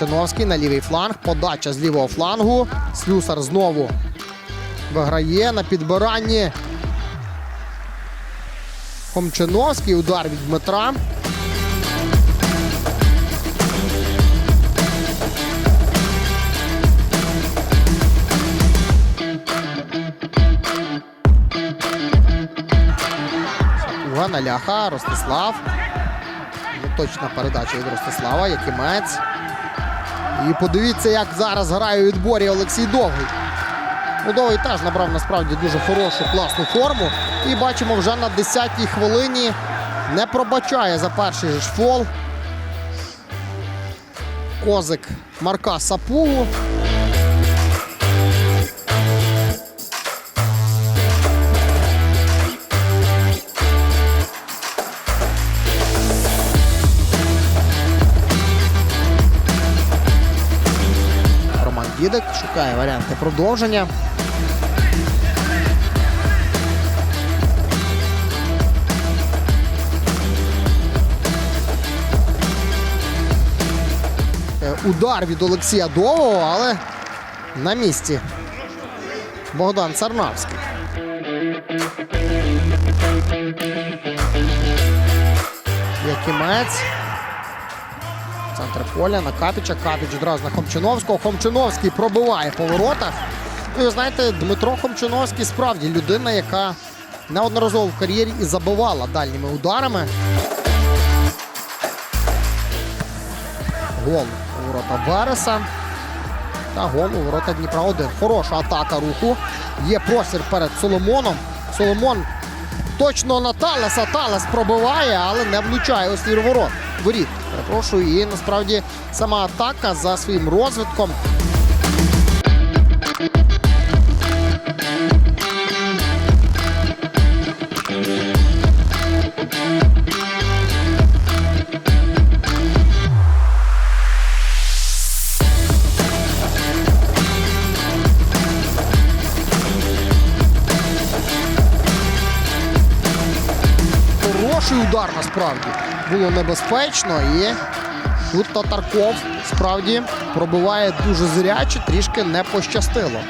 Хомчиновський на лівий фланг. Подача з лівого флангу. Слюсар знову виграє на підбиранні. Хомчиновський. Удар від Дмитра. Уга на ляха. Ростислав. Точна передача від Ростислава. Якимець. І подивіться, як зараз грає у відборі Олексій Довгий. Ну, Довгий теж набрав насправді дуже хорошу, класну форму. І бачимо, вже на 10-й хвилині не пробачає за перший же фол. Козик Марка Сапугу. Дідик шукає варіанти продовження. Е, Удар від Олексія Довгого, але на місці. Богдан Сарнавський. Якимець. Центр поля на Капіча. Капіч одразу на Хомчиновського. Хомчиновський пробиває по воротах. Ну, і ви знаєте, Дмитро Хомчиновський справді людина, яка неодноразово в кар'єрі і забивала дальніми ударами. Гол у ворота Вереса. Та гол у ворота Дніпра 1. Хороша атака руху. Є простір перед Соломоном. Соломон точно на Талеса. Талес пробиває, але не влучає у свій ворот. Воріт. Перепрошую. І насправді сама атака за своїм розвитком. Хороший удар насправді. Було небезпечно і тут Татарков справді пробиває дуже зряче, трішки не пощастило.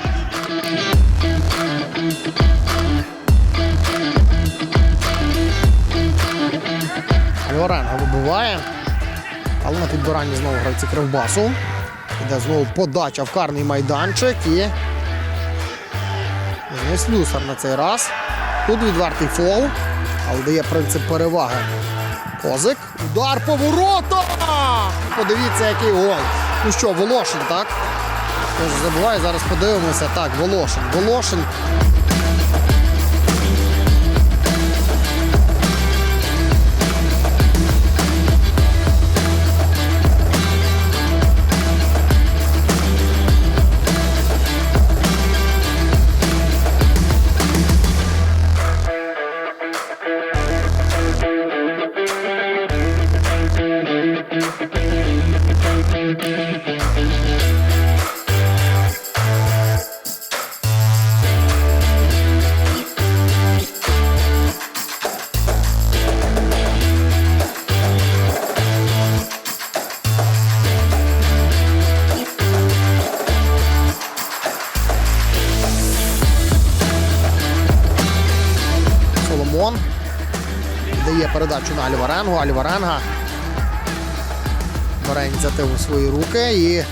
Льоренга вибиває. Але на підбиранні знову гравці Кривбасу. Іде знову подача в карний майданчик і. Не слюсар на цей раз. Тут відвертий фол, але дає принцип переваги. Козик. Удар по воротах! Подивіться, який гол. Ну що, Волошин, так? Тож забуває, зараз подивимося. Так, Волошин. Волошин. Соломон. Дає передачу на Альваренгу. Альваренга. Бере ініціативу в свої руки і.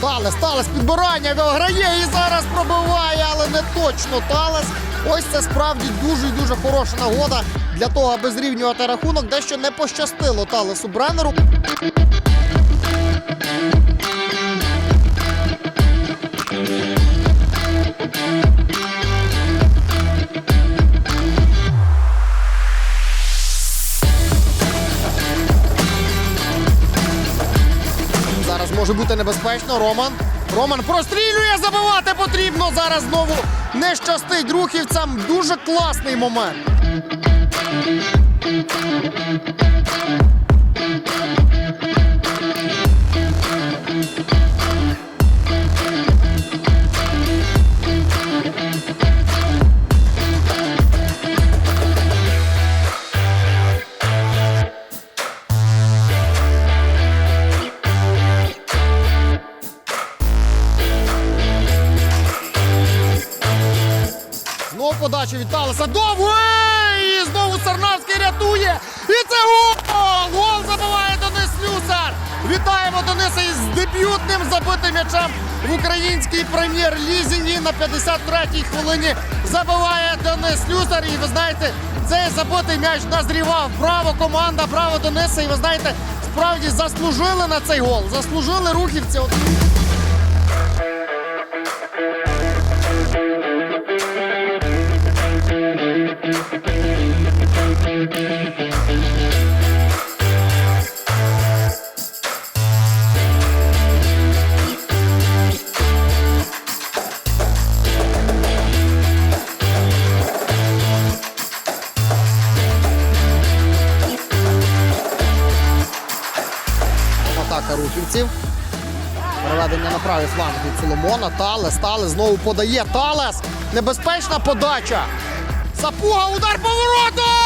Талес, Талес підбирання виграє і зараз пробиває, але не точно Талес. Ось це справді дуже і дуже хороша нагода для того, аби зрівнювати рахунок. Дещо не пощастило Талесу Бреннеру. Небезпечно. Роман. Роман прострілює, забивати потрібно. Зараз знову не щастить рухівцям. Дуже класний момент. Подача від Талеса. Довгий! І знову Сарнавський рятує. І це гол! Гол забиває Денис Слюсар. Вітаємо Дениса із дебютним забитим м'ячем в українській прем'єр-лізі. І на 53-й хвилині забиває Денис Слюсар. І ви знаєте, цей забитий м'яч назрівав. Браво, команда, браво Дениса. І ви знаєте, справді заслужили на цей гол. Заслужили рухівці. От Атака рухівців. Переведення на правий фланг від Соломона. Талес. Талес знову подає. Талес. Небезпечна подача. Сапуга. Удар по вороту!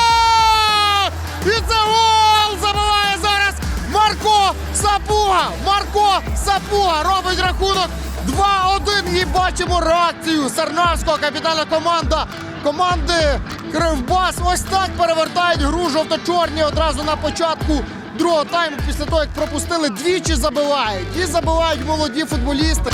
І це гол! Забиває зараз Марко Сапуга. Марко Сапуга робить рахунок 2-1. І бачимо реакцію Сарнавського капітана команда. Команди Кривбас ось так перевертають гру жовто-чорні одразу на початку другого тайму. Після того, як пропустили, двічі забивають. І забивають молоді футболісти.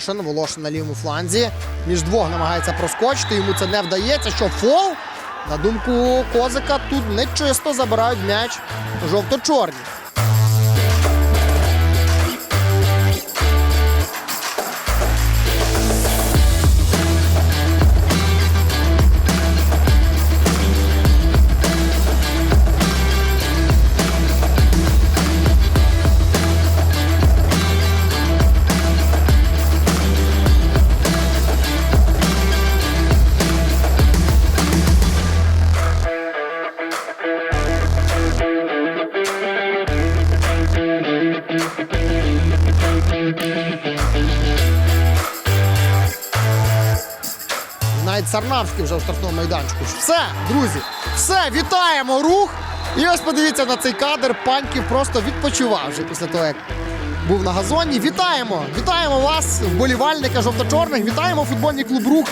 Волошин. Волошин на лівому фланзі. Між двох намагається проскочити. Йому це не вдається. Що фол? На думку Козика, тут нечисто забирають м'яч жовто-чорні. Сарнавський вже у штрафному майданчику. Все, друзі, все, вітаємо рух. І ось подивіться на цей кадр. Паньків просто відпочивав вже після того, як був на газоні. Вітаємо! Вітаємо вас, вболівальника жовто-чорних. Вітаємо футбольний клуб рух.